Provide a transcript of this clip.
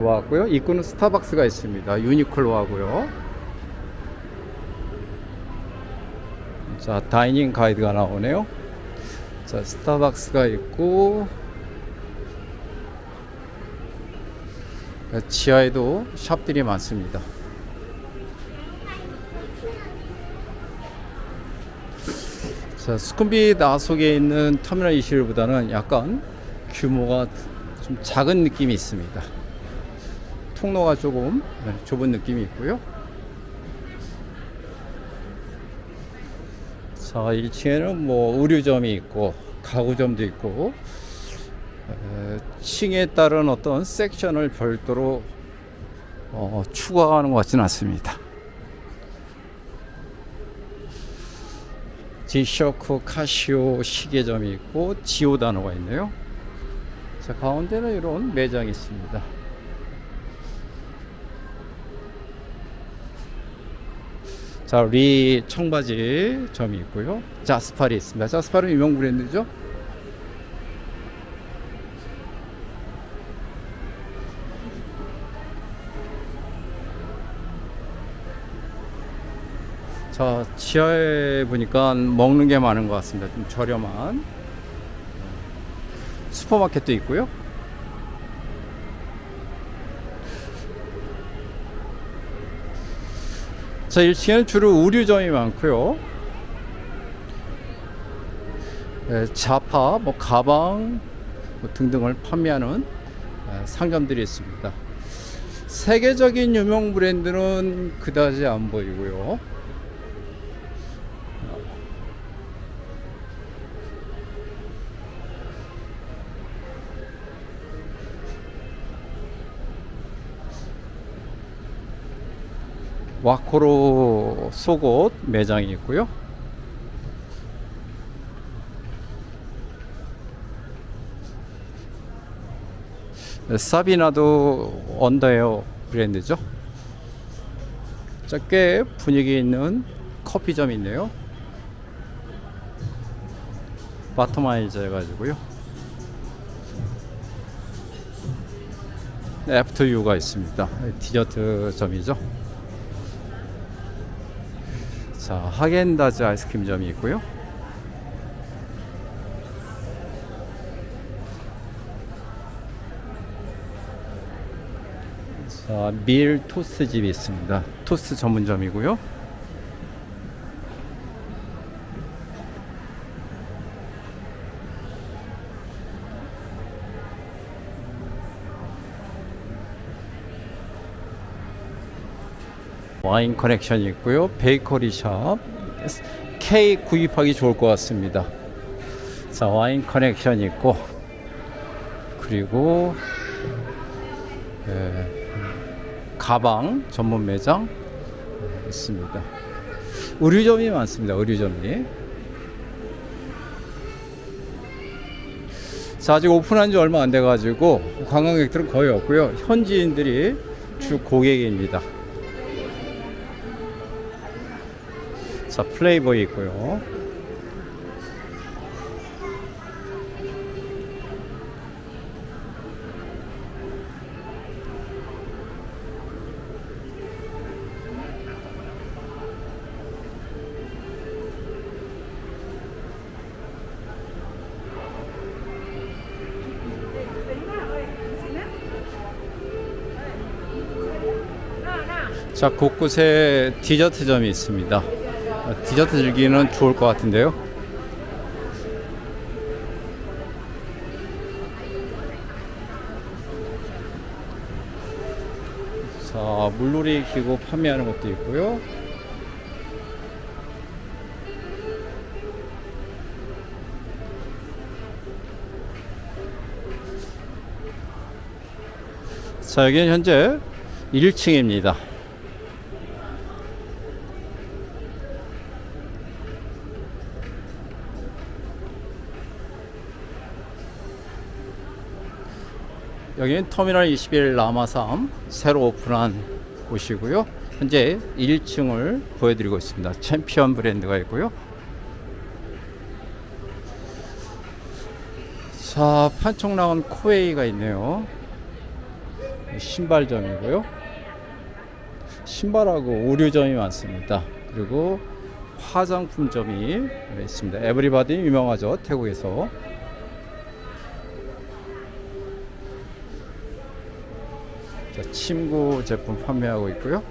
왔고요. 입구는 스타벅스가 있습니다. 유니클로 하고요. 자, 다이닝 가이드가 나오네요. 자, 스타벅스가 있고 지하에도 샵들이 많습니다. 자, 수쿰비 나속에 있는 터미널 21보다는 약간 규모가 좀 작은 느낌이 있습니다. 통로가 조금 네, 좁은 느낌이 있고요. 자, 1층에는 뭐 의류점이 있고 가구점도 있고 에, 층에 따른 어떤 섹션을 별도로 어, 추가하는 것 같지는 않습니다. 지쇼크 카시오 시계점이 있고 지오다노가 있네요. 자, 가운데는 이런 매장이 있습니다. 자, 리 청바지 점이 있고요. 자스팔이 있습니다. 자스팔은 유명 브랜드죠. 자, 지하에 보니까 먹는 게 많은 것 같습니다. 좀 저렴한 슈퍼마켓도 있고요. 자, 1층에는 주로 의류점이 많고요. 에, 자파, 뭐 가방 뭐 등등을 판매하는 에, 상점들이 있습니다. 세계적인 유명 브랜드는 그다지 안 보이고요. 와코로 속옷 매장이 있고요. 사비나도 언더웨어 브랜드죠. 자, 꽤 분위기 있는 커피점이 있네요. 바터마일즈 해가지고요. 애프터 유가 있습니다. 디저트 점이죠. 자, 하겐다즈 아이스크림점이 있고요. 자, 밀 토스트 집이 있습니다. 토스트 전문점이고요. 와인 커넥션이 있고요. 베이커리 샵. 케이크 구입하기 좋을 것 같습니다. 자, 와인 커넥션 있고 그리고 에, 가방 전문 매장 있습니다. 의류점이 많습니다. 의류점이. 자, 아직 오픈한 지 얼마 안 돼 가지고 관광객들은 거의 없고요. 현지인들이 주 고객입니다. 자, 플레이보이 있고요. 자, 곳곳에 디저트점이 있습니다. 어, 디저트 즐기는 좋을 것 같은데요. 자, 물놀이 기구 판매하는 것도 있고요. 자, 여기는 현재 1층입니다. 여기는 터미널 21 남아섬 새로 오픈한 곳이고요. 현재 1층을 보여드리고 있습니다. 챔피언 브랜드가 있고요. 자, 판촉나온 코웨이가 있네요. 신발점이고요. 신발하고 오류점이 많습니다. 그리고 화장품점이 있습니다. 에브리바디 유명하죠. 태국에서. 자, 침구 제품 판매하고 있고요.